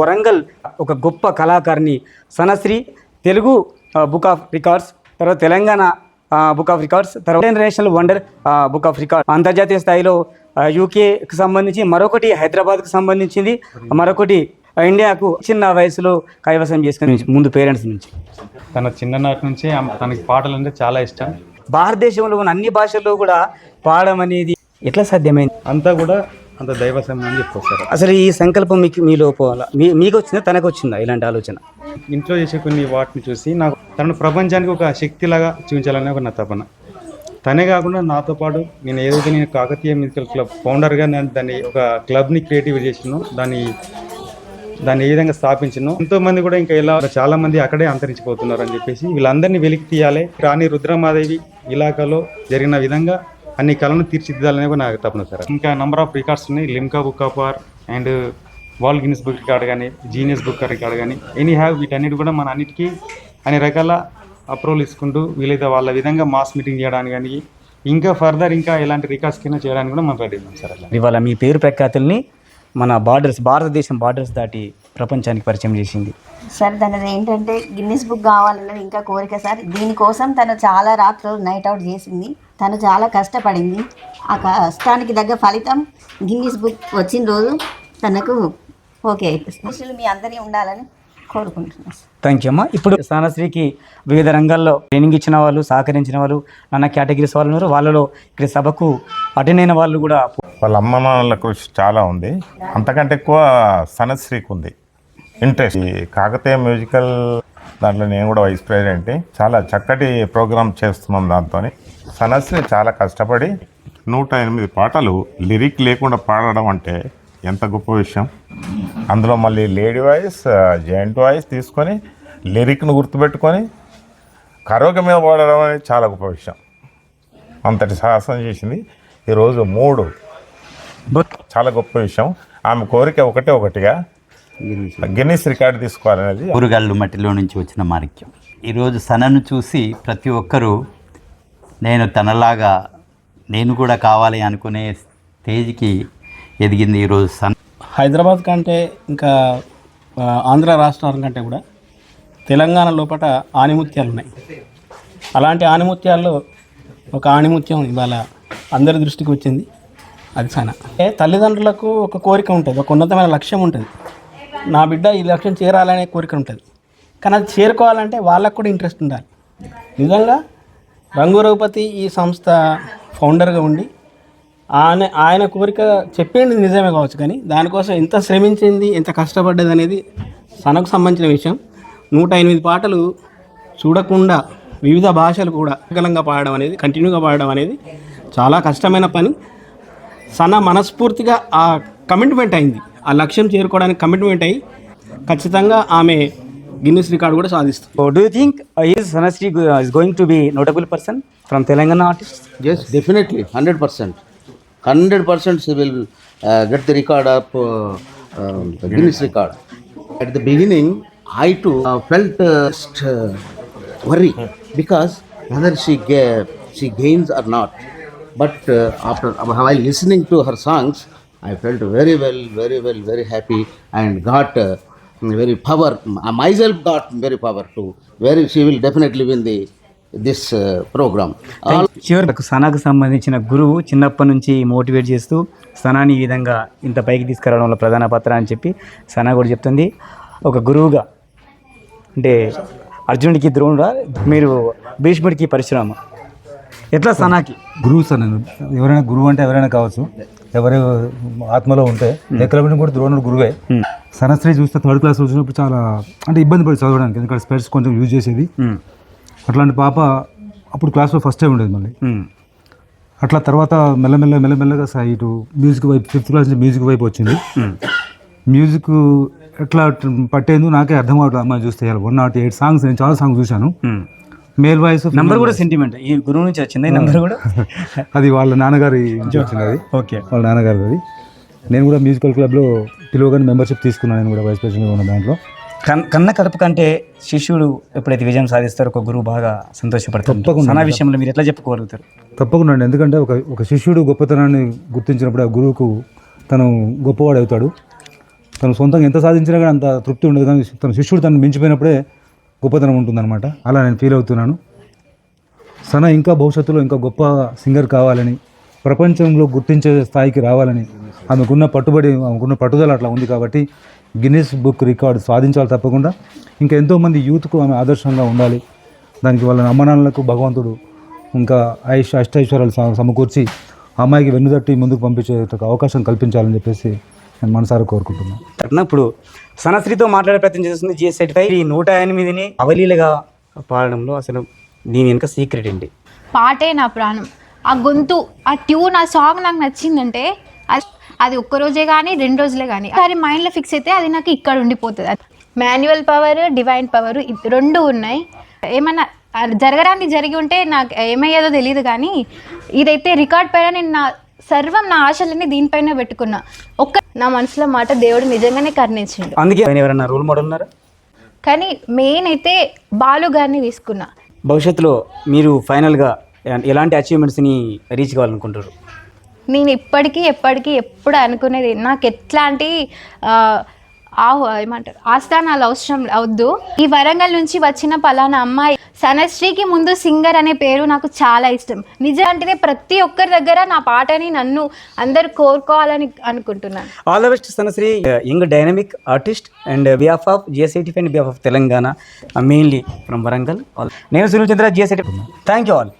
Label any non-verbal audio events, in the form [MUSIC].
వరంగల్ ఒక గొప్ప కళాకారిణి Sanasri Telugu book of records తర్వాత తెలంగాణ బుక్ ఆఫ్ రికార్డ్స్ తర్వాత international wonder book of record అంతర్జాతీయ స్థాయిలో యూకేకి సంబంధించి మరొకటి హైదరాబాద్కు సంబంధించింది మరొకటి ఇండియాకు చిన్న వయసులో కైవసం చేసుకుని ముందు పేరెంట్స్ నుంచి. తన చిన్ననాటి నుంచి తనకి పాటలు అంటే చాలా ఇష్టం. భారతదేశంలో ఉన్న అన్ని భాషల్లో కూడా పాడడం అనేది ఎట్లా సాధ్యమైంది? అంతా కూడా అంత దైవ సమయం అని చెప్పుకొస్తారు. అసలు ఈ సంకల్పం మీకు మీ లోపల మీ మీకు వచ్చిందా తనకు వచ్చిందా ఇలాంటి ఆలోచన? ఇంట్లో చేసే కొన్ని వాటిని చూసి నాకు తనను ప్రపంచానికి ఒక శక్తిలాగా చూపించాలనే ఒక నా తపన. తనే కాకుండా నాతో పాటు నేను ఏదైతే నేను కాకతీయ మ్యూజికల్ క్లబ్ ఫౌండర్గా నేను దాన్ని ఒక క్లబ్ని క్రియేటివ్ చేసినో దాన్ని దాన్ని ఏ విధంగా స్థాపించను ఎంతో మంది కూడా ఇంకా ఇలా చాలా మంది అక్కడే అంతరించిపోతున్నారు అని చెప్పేసి వీళ్ళందరినీ వెలికి తీయాలి. రాణి రుద్రమాదేవి ఇలాకాలో జరిగిన విధంగా అన్ని కళను తీర్చిదిద్దాలనే కూడా నాకు తపన సార్ ఇంకా నంబర్ ఆఫ్ రికార్డ్స్ ఉన్నాయి. Limca book of R and wall Guinness book record కానీ జీనియస్ బుక్ రికార్డ్ కానీ ఎనీ హ్యావ్ వీటన్నిటి కూడా మన అన్నిటికీ అన్ని రకాల అప్రూవల్ ఇచ్చుకుంటూ వీలైతే వాళ్ళ విధంగా మాస్ మీటింగ్ చేయడానికి కానీ ఇంకా ఫర్దర్ ఇంకా ఎలాంటి రికార్డ్స్ కింద చేయడానికి కూడా మనం రెడీ ఉన్నాం సార్ ఇవాళ మీ పేరు ప్రఖ్యాతుల్ని మన బార్డర్స్ భారతదేశం బార్డర్స్ దాటి ప్రపంచానికి పరిచయం చేసింది. సార్ తనది ఏంటంటే గిన్నిస్ బుక్ కావాలన్నది ఇంకా కోరిక సార్. దీనికోసం తను చాలా రాత్రులు నైట్ అవుట్ చేసింది. తను చాలా కష్టపడింది. ఆ కష్టానికి తగ్గ ఫలితం గిన్నిస్ బుక్ వచ్చిన రోజు తనకు ఓకే అయిపోయింది మీ అందరినీ ఉండాలని కోరుకుంటున్నాను. థ్యాంక్ యూ అమ్మా. ఇప్పుడు స్థానశ్రీకి వివిధ రంగాల్లో ట్రైనింగ్ ఇచ్చిన వాళ్ళు సహకరించిన వాళ్ళు నాన్న కేటగిరీస్ వాళ్ళు ఉన్నారు. వాళ్ళలో ఇక్కడ సభకు అటెండ్ అయిన వాళ్ళు కూడా వాళ్ళ అమ్మ నాన్నల కృషి చాలా ఉంది. అంతకంటే ఎక్కువ సనశ్రీకి ఉంది. ఇంట్రెస్ట్. ఈ కాకతీయ మ్యూజికల్ దాంట్లో నేను కూడా వైస్ ప్రెసిడెంట్ చాలా చక్కటి ప్రోగ్రామ్ చేస్తున్నాం దాంతో సనశ్రీ చాలా కష్టపడి నూట ఎనిమిది పాటలు లిరిక్ లేకుండా పాడడం అంటే ఎంత గొప్ప విషయం. అందులో మళ్ళీ లేడీ వాయిస్ జెంట్ వాయిస్ తీసుకొని లిరిక్ను గుర్తుపెట్టుకొని కరోక మీద పాడడం అనేది చాలా గొప్ప విషయం. అంతటి సాహసం చేసింది. ఈరోజు మూడు. చాలా గొప్ప విషయం. ఆమె కోరిక ఒకటే ఒకటిగా గిన్నిస్ రికార్డు తీసుకోవాలనేది ఊరుగాళ్ళు మట్టిలో నుంచి వచ్చిన మాణిక్యం. ఈరోజు సనను చూసి ప్రతి ఒక్కరూ నేను తనలాగా నేను కూడా కావాలి అనుకునే స్టేజ్కి ఎదిగింది ఈరోజు సన్. హైదరాబాద్ కంటే ఇంకా ఆంధ్ర రాష్ట్రాల కంటే కూడా తెలంగాణ లోపల ఆణిముత్యాలు ఉన్నాయి. అలాంటి ఆణిముత్యాల్లో ఒక ఆణిముత్యం ఇవాళ అందరి దృష్టికి వచ్చింది. అది సన. ఏ తల్లిదండ్రులకు ఒక కోరిక ఉంటుంది ఒక ఉన్నతమైన లక్ష్యం ఉంటుంది. నా బిడ్డ ఈ లక్ష్యం చేరాలనే కోరిక ఉంటుంది. కానీ అది చేరుకోవాలంటే వాళ్ళకు కూడా ఇంట్రెస్ట్ ఉండాలి. నిజంగా రంగు రఘుపతి ఈ సంస్థ ఫౌండర్గా ఉండి ఆయన ఆయన కోరిక చెప్పింది నిజమే కావచ్చు కానీ దానికోసం ఎంత శ్రమించింది ఎంత కష్టపడ్డది అనేది సనకు సంబంధించిన విషయం. నూట ఎనిమిది పాటలు చూడకుండా వివిధ భాషలు కూడా గలంగా పాడడం అనేది కంటిన్యూగా పాడడం అనేది చాలా కష్టమైన పని. సన మనస్ఫూర్తిగా ఆ కమిట్మెంట్ అయింది. ఆ లక్ష్యం చేరుకోవడానికి కమిట్మెంట్ అయ్యి ఖచ్చితంగా ఆమె గిన్నెస్ రికార్డు కూడా సాధిస్తుంది. Do you think is Sanasri is going to be notable person from Telangana artist just definitely hundred percent hundred percent will get the record of Guinness record at the beginning I too felt worry because whether she gay she gains or not but after I listening to her songs I felt very well, very well, very happy, and got uh, very power. Myself got very power too. Very, she will definitely win the this uh, program. All చివరకు సనాకు సంబంధించిన గురువు చిన్నప్పటి నుంచి motivate చేస్తూ సనాని ఈ విధంగా ఇంత పైకి తీసుకురావడంలో ప్రధాన పాత్ర అని చెప్పి సనా కూడా చెప్తుంది ఒక గురువుగా అంటే అర్జునుడికి ద్రోణుడా మీరు భీష్ముడికి పరశురామ ఎట్లా సనాకి గురువు సార్ నేను ఎవరైనా గురువు అంటే ఎవరైనా కావచ్చు ఎవరు ఆత్మలో ఉంటే ఎక్కడ కూడా ద్రోణుడు గురువే. సనశ్రీ చూస్తే థర్డ్ క్లాస్ వచ్చినప్పుడు చాలా అంటే ఇబ్బంది పడి చదవడానికి ఎందుకంటే స్పెట్స్ కొంచెం యూజ్ చేసేది. ఉమ్, అట్లాంటి పాప అప్పుడు క్లాస్లో ఫస్ట్ టైం ఉండేది మళ్ళీ. అట్లా తర్వాత మెల్లమెల్ల మెల్లమెల్లగా ఇటు మ్యూజిక్ వైపు ఫిఫ్త్ క్లాస్ నుంచి మ్యూజిక్ వైపు వచ్చింది. మ్యూజిక్ ఎట్లా పట్టేందుకు నాకే అర్థం కావట్లేదు. అమ్మాయి చూస్తే వన్ నాట్ ఎయిట్ సాంగ్స్ నేను చాలా సాంగ్స్ చూశాను. మేల్ వాయిస్ నంబర్ కూడా సెంటిమెంట్ ఈ గురువు నుంచి వచ్చింది? ఈ నంబర్ కూడా? [LAUGHS] అది వాళ్ళ నాన్నగారి నుంచి వచ్చింది ఓకే. వాళ్ళ నాన్నగారు అది. నేను కూడా మ్యూజికల్ క్లబ్లో పిలువగానే మెంబర్షిప్ తీసుకున్నాను నేను కూడా వైస్ ప్రెసిడెంట్గా ఉన్న దాంట్లో. కన్ కన్న కడుపు కంటే శిష్యుడు ఎప్పుడైతే విజయం సాధిస్తారో ఒక గురువు బాగా సంతోషపడతారు తప్పకుండా. సనా విషయంలో మీరు ఎట్లా చెప్పుకోగలుగుతారు? తప్పకుండా అండి. ఎందుకంటే ఒక ఒక శిష్యుడు గొప్పతనాన్ని గుర్తించినప్పుడు ఆ గురువుకు తను గొప్పవాడు అవుతాడు తను సొంతంగా ఎంత సాధించినా కానీ అంత తృప్తి ఉండదు. కానీ తన శిష్యుడు తను మించిపోయినప్పుడే గొప్పతనం ఉంటుందన్నమాట. అలా నేను ఫీల్ అవుతున్నాను. సన ఇంకా భవిష్యత్తులో ఇంకా గొప్ప సింగర్ కావాలని ప్రపంచంలో గుర్తించే స్థాయికి రావాలని ఆమెకున్న పట్టుబడి ఆమెకున్న పట్టుదల అట్లా ఉంది కాబట్టి గిన్నిస్ బుక్ రికార్డు సాధించాలి తప్పకుండా. ఇంకా ఎంతోమంది యూత్కు ఆమె ఆదర్శంగా ఉండాలి. దానికి వాళ్ళ అమ్మనాన్నలకు భగవంతుడు ఇంకా ఐష్ అష్టైశ్వర్యాలు సమకూర్చి అమ్మాయికి వెన్నుదట్టి ముందుకు పంపించే అవకాశం కల్పించాలని చెప్పేసి నేను మనసారా కోరుకుంటున్నాను ఇప్పుడు సనశ్రీతో మాట్లాడే ప్రయత్నం చేస్తుంది జిఎస్ సెట్ ఈ నూట ఎనిమిదిని అవలీలగా పాడడంలో అసలు దీని వెనుక సీక్రెట్ ఏంటి? పాటే నా ప్రాణం. ఆ గొంతు ఆ ట్యూన్ ఆ సాంగ్ నాకు నచ్చిందంటే అది- ఒక్క రోజే కానీ రెండు రోజులే కానీ అది మైండ్లో ఫిక్స్ అయితే అది నాకు ఇక్కడ ఉండిపోతుంది. మాన్యువల్ పవర్ డివైన్ పవర్ రెండు ఉన్నాయి. ఏమన్నా అది జరగడానికి జరిగి ఉంటే నాకు ఏమయ్యేదో తెలియదు కానీ ఇదైతే రికార్డ్ పైన నేను నా సర్వం నా ఆశలన్నీ దీనిపైన పెట్టుకున్నా. ఒక్క నా మనసులో మాట దేవుడు నిజంగానే కరుణించిండు. అందుకే ఆయన రోల్ మోడల్ ఉన్నారా? కానీ మెయిన్ అయితే బాలు గారిని తీసుకున్నా. భవిష్యత్తులో మీరు ఫైనల్గా ఎలాంటి అచీవ్మెంట్స్ని రీచ్ కావాలనుకుంటారు నేను ఇప్పటికీ ఎప్పటికీ ఎప్పుడు అనుకునేది నాకు ఎట్లాంటి ఏమంటారు ఆస్థానాలు అవసరం అవద్దు ఈ వరంగల్ నుంచి వచ్చిన పలానా అమ్మాయి సనశ్రీకి ముందు సింగర్ అనే పేరు నాకు చాలా ఇష్టం. నిజాంటినే ప్రతి ఒక్కరి దగ్గర నా పాటని నన్ను అందరు కోరుకోవాలని అనుకుంటున్నాను. All the best Sanasri. Uh, young dynamic artist and behalf of GSIT and behalf of Telangana mainly from Warangal. నేను Sunil Chandra GSIT thank you all